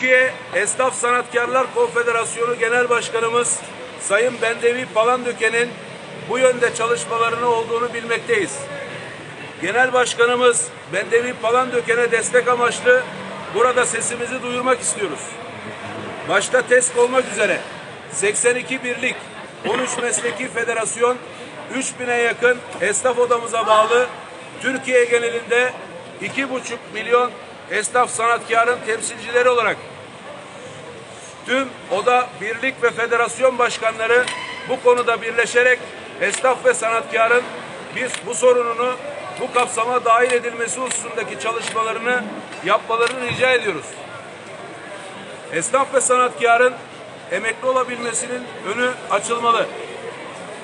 Türkiye Esnaf Sanatkarlar Konfederasyonu Genel Başkanımız Sayın Bendevi Palandöken'in bu yönde çalışmalarını olduğunu bilmekteyiz. Genel Başkanımız Bendevi Palandöken'e destek amaçlı burada sesimizi duyurmak istiyoruz. Başta TESK olmak üzere 82 birlik, 13 mesleki federasyon, 3000'e yakın esnaf odamıza bağlı Türkiye genelinde 2,5 milyon esnaf sanatkarın temsilcileri olarak tüm oda, birlik ve federasyon başkanları bu konuda birleşerek esnaf ve sanatkarın biz bu sorununu bu kapsama dahil edilmesi hususundaki çalışmalarını yapmalarını rica ediyoruz. Esnaf ve sanatkarın emekli olabilmesinin önü açılmalı.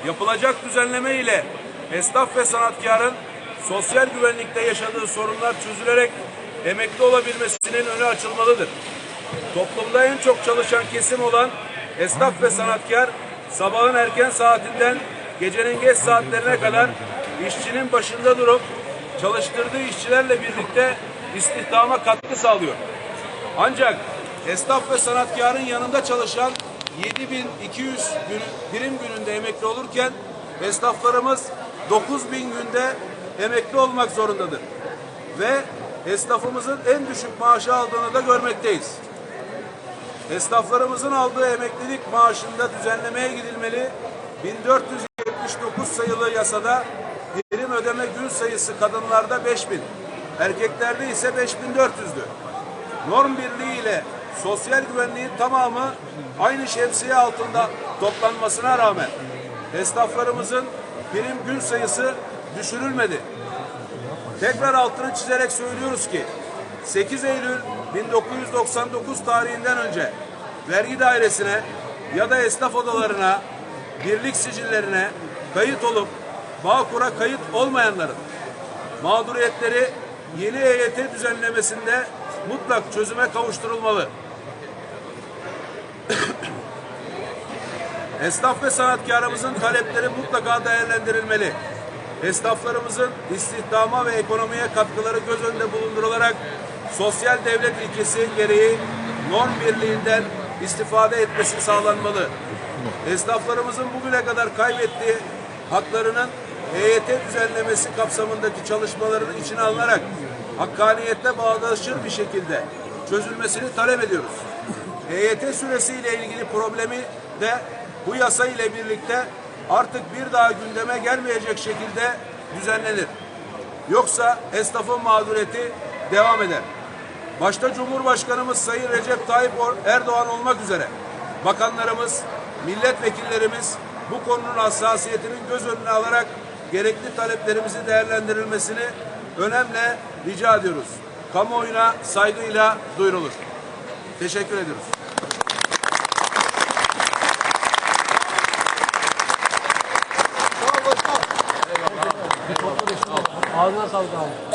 Yapılacak düzenleme ile esnaf ve sanatkarın sosyal güvenlikte yaşadığı sorunlar çözülerek emekli olabilmesinin önü açılmalıdır. Toplumda en çok çalışan kesim olan esnaf ve sanatkar sabahın erken saatinden gecenin geç saatlerine kadar işçinin başında durup çalıştırdığı işçilerle birlikte istihdama katkı sağlıyor. Ancak esnaf ve sanatkarın yanında çalışan 7200 gün, birim gününde emekli olurken esnaflarımız 9000 günde emekli olmak zorundadır. Ve esnafımızın en düşük maaşı aldığını da görmekteyiz. Esnaflarımızın aldığı emeklilik maaşında düzenlemeye gidilmeli. 1479 sayılı yasada prim ödeme gün sayısı kadınlarda 5000, erkeklerde ise 5400'dü. Norm birliği ile sosyal güvenliğin tamamı aynı şemsiye altında toplanmasına rağmen esnaflarımızın prim gün sayısı düşürülmedi. Tekrar altını çizerek söylüyoruz ki 8 Eylül 1999 tarihinden önce vergi dairesine ya da esnaf odalarına, birlik sicillerine kayıt olup Bağkur'a kayıt olmayanların mağduriyetleri yeni EYT düzenlemesinde mutlak çözüme kavuşturulmalı. Esnaf ve sanatkarımızın talepleri mutlaka değerlendirilmeli. Esnaflarımızın istihdama ve ekonomiye katkıları göz önünde bulundurularak sosyal devlet ilkesi gereği norm birliğinden istifade etmesi sağlanmalı. Esnaflarımızın bugüne kadar kaybettiği haklarının EYT düzenlemesi kapsamındaki çalışmaların içine alınarak hakkaniyette bağdaşır bir şekilde çözülmesini talep ediyoruz. EYT süresiyle ilgili problemi de bu yasa ile birlikte artık bir daha gündeme gelmeyecek şekilde düzenlenir. Yoksa esnafın mağduriyeti devam eder. Başta Cumhurbaşkanımız Sayın Recep Tayyip Erdoğan olmak üzere bakanlarımız, milletvekillerimiz bu konunun hassasiyetinin göz önüne alarak gerekli taleplerimizi değerlendirilmesini önemli rica ediyoruz. Kamuoyuna saygıyla duyurulur. Teşekkür ediyoruz. House of south house